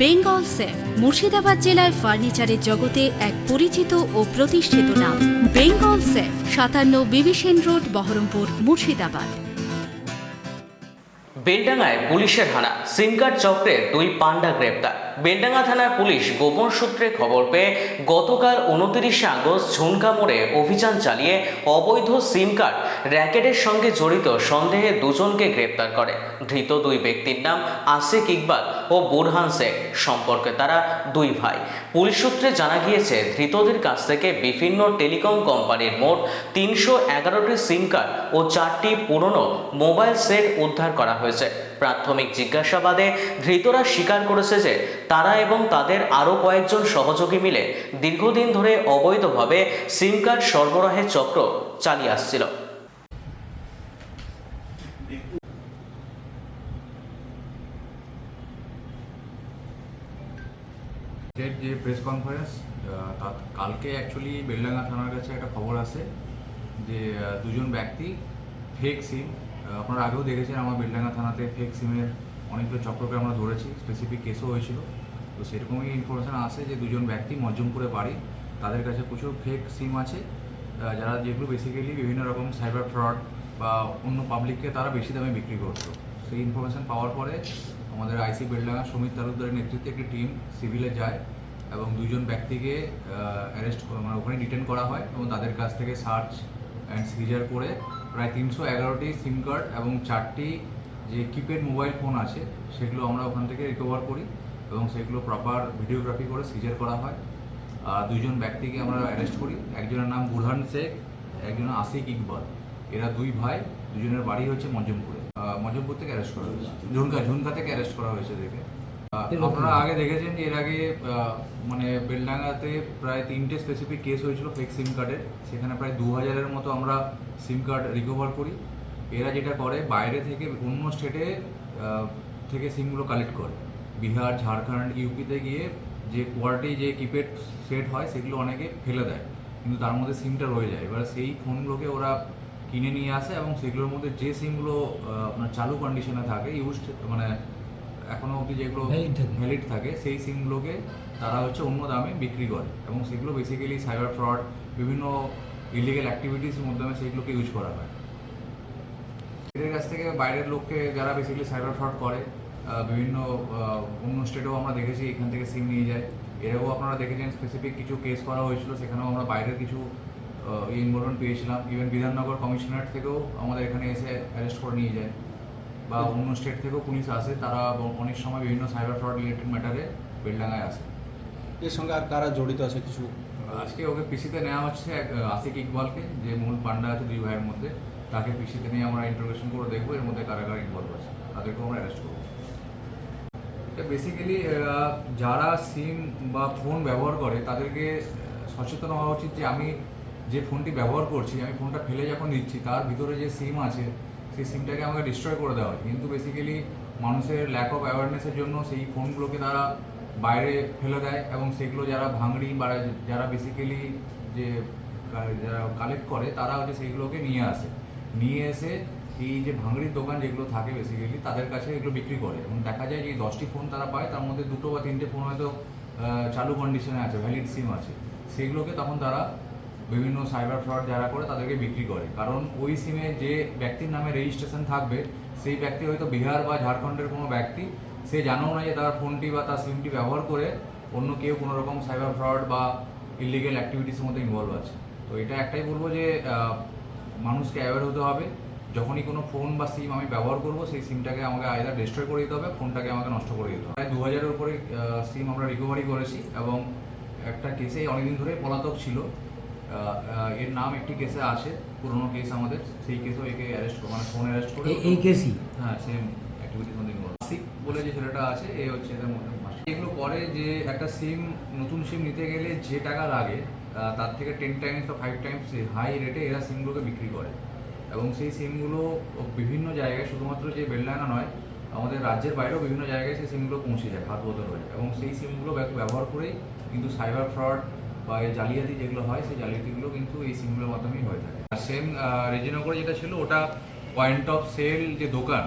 Bengal safe, Murshidabad জেলায় ফার্নিচারের জগতে এক পরিচিত ও প্রতিষ্ঠিত নাম। বেঙ্গল সেফ, সাতান্ন বিবিসেন রোড, বহরমপুর, মুর্শিদাবাদ। বেলডাঙ্গায় পুলিশের হানা, সিম কার্ড চক্রে দুই পান্ডা গ্রেপ্তার। বেলডাঙ্গা থানার পুলিশ গোপন সূত্রে খবর পেয়ে গতকাল উনত্রিশে আগস্ট ঝুনকা মোড়ে অভিযান চালিয়ে অবৈধ সিম কার্ড, র্যাকেটের সঙ্গে জড়িত সন্দেহে দুজনকে গ্রেপ্তার করে। ধৃত দুই ব্যক্তির নাম আসিক ইকবাল ও বুরহান শেখ। সম্পর্কে তারা দুই ভাই। পুলিশ সূত্রে জানা গিয়েছে, ধৃতদের কাছ থেকে বিভিন্ন টেলিকম কোম্পানির মোট তিনশো এগারোটি সিম কার্ড ও চারটি পুরনো মোবাইল সেট উদ্ধার করা হয়েছে। প্রাথমিক জিজ্ঞাসাবাদে ধৃতরা স্বীকার করেছে যে তারা এবং তাদের আরও কয়েকজন সহযোগী মিলে দীর্ঘদিন ধরে অবৈধভাবে সিম কার্ড সরবরাহের চক্র চালিয়ে আসছিল। যে প্রেস কনফারেন্স কালকে অ্যাকচুয়ালি বেলডাঙ্গা থানার কাছে একটা খবর আসে যে দুজন ব্যক্তি ফেক সিম আপনারা আগেও দেখেছেন আমার বেলডাঙ্গা থানাতে ফেক সিমের অনেকগুলো চক্রকে আমরা ধরেছি স্পেসিফিক কেসও হয়েছিল। তো সেরকমই ইনফরমেশন আসে যে দুজন ব্যক্তি মজ্জমপুরে বাড়ি, তাদের কাছে প্রচুর ফেক সিম আছে। যারা যেগুলো বেসিক্যালি বিভিন্ন রকম সাইবার ফ্রড বা অন্য পাবলিককে তারা বেশি দামে বিক্রি করতো। সেই ইনফরমেশন পাওয়ার পরে আমাদের আইসি বেলডাঙ্গা সুমিত তালুকদারের নেতৃত্বে একটি টিম সিভিলে যায় এবং দুজন ব্যক্তিকে অ্যারেস্ট মানে ওখানে ডিটেন করা হয় এবং তাদের কাছ থেকে সার্চ অ্যান্ড সিজার করে প্রায় তিনশো এগারোটি সিম কার্ড এবং চারটি যে কিপ্যাড মোবাইল ফোন আছে, সেগুলো আমরা ওখান থেকে রিকভার করি এবং সেগুলো প্রপার ভিডিওগ্রাফি করে সিজার করা হয়। আর দুইজন ব্যক্তিকে আমরা অ্যারেস্ট করি। একজনের নাম বুরহান শেখ একজন আসিক ইকবাল। এরা দুই ভাই, দুজনের বাড়ি হচ্ছে মজমপুরে মজমপুর থেকে অ্যারেস্ট করা হয়েছে। ঝুনকা ঝুনকা থেকে অ্যারেস্ট করা হয়েছে দেখে আপনারা আগে দেখেছেন যে এর আগে মানে বেলডাঙ্গাতে প্রায় তিনটে স্পেসিফিক কেস হয়েছিল ফেক সিম কার্ডের সেখানে প্রায় দু হাজারের মতো আমরা সিম কার্ড রিকভার করি। এরা যেটা করে বাইরে থেকে অন্য স্টেটে থেকে সিমগুলো কালেক্ট করে। বিহার ঝাড়খণ্ড ইউপিতে গিয়ে যে কোয়ালিটি যে কিপ্যাড সেট হয় সেগুলো অনেকে ফেলে দেয়। কিন্তু তার মধ্যে সিমটা রয়ে যায়। এবার সেই ফোনগুলোকে ওরা কিনে নিয়ে আসে এবং সেগুলোর মধ্যে যে সিমগুলো আপনার চালু কন্ডিশনে থাকে ইউজ মানে এখনও অবধি যেগুলো ভ্যালিড থাকে। সেই সিমগুলোকে তারা হচ্ছে অন্য দামে বিক্রি করে এবং সেগুলো বেসিক্যালি সাইবার ফ্রড বিভিন্ন ইলিগেল অ্যাক্টিভিটিসের মাধ্যমে সেগুলোকে ইউজ করা হয়। এদের কাছ থেকে বাইরের লোককে যারা বেসিক্যালি সাইবার ফ্রড করে বিভিন্ন অন্য স্টেটেও আমরা দেখেছি এখান থেকে সিম নিয়ে যায়। এরাও আপনারা দেখেছেন স্পেসিফিক কিছু কেস করা হয়েছিল সেখানেও আমরা বাইরের কিছু ইনভলভমেন্ট পেয়েছিলাম। ইভেন বিধাননগর কমিশনারেট থেকেও আমাদের এখানে এসে অ্যারেস্ট করে নিয়ে যায়। বা অন্য স্টেট থেকেও পুলিশ আসে তারা অনেক সময় বিভিন্ন সাইবার ফ্রড রিলেটেড ম্যাটারে বেলডাঙ্গায় আসে। এর সঙ্গে আর কারা জড়িত আছে কিছু? আজকে ওকে পিসিতে নেওয়া হচ্ছে এক, আসিক ইকবালকে যে মূল পান্ডা আছে দুই ভাইয়ের মধ্যে। তাকে পিসিতে নিয়ে আমরা ইন্টারোগেশন করে দেখব এর মধ্যে কারা কারা ইনভলভ আছে। তাদেরকেও আমরা অ্যারেস্ট করব। এটা বেসিক্যালি যারা সিম বা ফোন ব্যবহার করে তাদেরকে সচেতন হওয়া উচিত যে আমি যে ফোনটি ব্যবহার করছি আমি ফোনটা ফেলে যখন দিচ্ছি তার ভিতরে যে সিম আছে সেই সিমটাকে আমাকে ডিস্ট্রয় করে দেওয়া হয়। কিন্তু বেসিক্যালি মানুষের ল্যাক অফ অ্যাওয়ারনেসের জন্য সেই ফোনগুলোকে তারা বাইরে ফেলে দেয় এবং সেগুলো যারা ভাঙড়ি বা যারা বেসিক্যালি যে যারা কালেক্ট করে তারা হচ্ছে সেইগুলোকে নিয়ে আসে। নিয়ে এসে এই যে ভাঙড়ির দোকান যেগুলো থাকে বেসিক্যালি তাদের কাছে এগুলো বিক্রি করে। এবং দেখা যায় যে দশটি ফোন তারা পায়, তার মধ্যে দুটো বা তিনটে ফোন হয়তো চালু কন্ডিশনে আছে ভ্যালিড সিম আছে। সেগুলোকে তখন তারা বিভিন্ন সাইবার ফ্রড যারা করে তাদেরকে বিক্রি করে। কারণ ওই সিমে যে ব্যক্তির নামে রেজিস্ট্রেশন থাকবে, সেই ব্যক্তি হয়তো বিহার বা ঝাড়খণ্ডের কোনো ব্যক্তি। সে জানেও না যে তার ফোনটি বা তার সিমটি ব্যবহার করে অন্য কেউ কোনো রকম সাইবার ফ্রড বা ইলিগেল অ্যাক্টিভিটিসের মধ্যে ইনভলভ আছে। তো এটা একটাই বলব যে মানুষকে অ্যাওয়ার হতে হবে। যখনই কোনো ফোন বা সিম আমি ব্যবহার করব, সেই সিমটাকে আমাকে আয়দা ডিস্ট্রয় করে দিতে হবে, ফোনটাকে আমাকে নষ্ট করে দিতে হবে। দু হাজারের উপরে সিম আমরা রিকভারি করেছি এবং একটা কেসে অনেকদিন ধরে পলাতক ছিল। এর নাম একটি কেসে আছে পুরোনো কেস আমাদের সেই কেসেও একে অ্যারেস্ট মানে ফোন অ্যারেস্ট করে এই- কেসই হ্যাঁ সেম অ্যাক্টিভিটির মধ্যে সিক বলে যে ছেলেটা আছে এ হচ্ছে এদের মধ্যে। এগুলো করে যে একটা সিম নতুন সিম নিতে গেলে যে টাকা লাগে তার থেকে টেন টাইমস বা ফাইভ টাইমস হাই রেটে এরা সিমগুলোকে বিক্রি করে। এবং সেই সিমগুলো বিভিন্ন জায়গায় শুধুমাত্র যে বেলডাঙ্গা নয় আমাদের রাজ্যের বাইরেও বিভিন্ন জায়গায় সেই সিমগুলো পৌঁছে যায় হাত বদল হয়ে এবং সেই সিমগুলো ব্যবহার করেই কিন্তু সাইবার ফ্রড বা এই জালিয়াতি যেগুলো হয়, সেই জালিয়াতিগুলো কিন্তু এই সিমগুলোর মাধ্যমেই হয়ে থাকে। আর সেম রেজিনগরে যেটা ছিল, ওটা পয়েন্ট অফ সেল যে দোকান,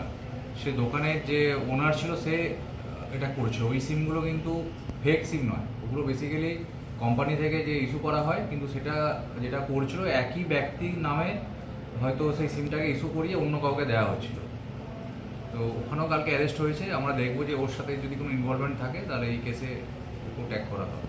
সে দোকানের যে ওনার ছিল, সে এটা করছিল ওই সিমগুলো কিন্তু ফেক সিম নয়। ওগুলো বেসিক্যালি কোম্পানি থেকে যে ইস্যু করা হয়, কিন্তু সেটা যেটা করছিল, একই ব্যক্তির নামে হয়তো সেই সিমটাকে ইস্যু করিয়ে অন্য কাউকে দেওয়া হচ্ছিল। তো ওখানেও কালকে অ্যারেস্ট হয়েছে। আমরা দেখব যে ওর সাথে যদি কোনো ইনভলভমেন্ট থাকে, তাহলে এই কেসে ট্যাগ করা হবে।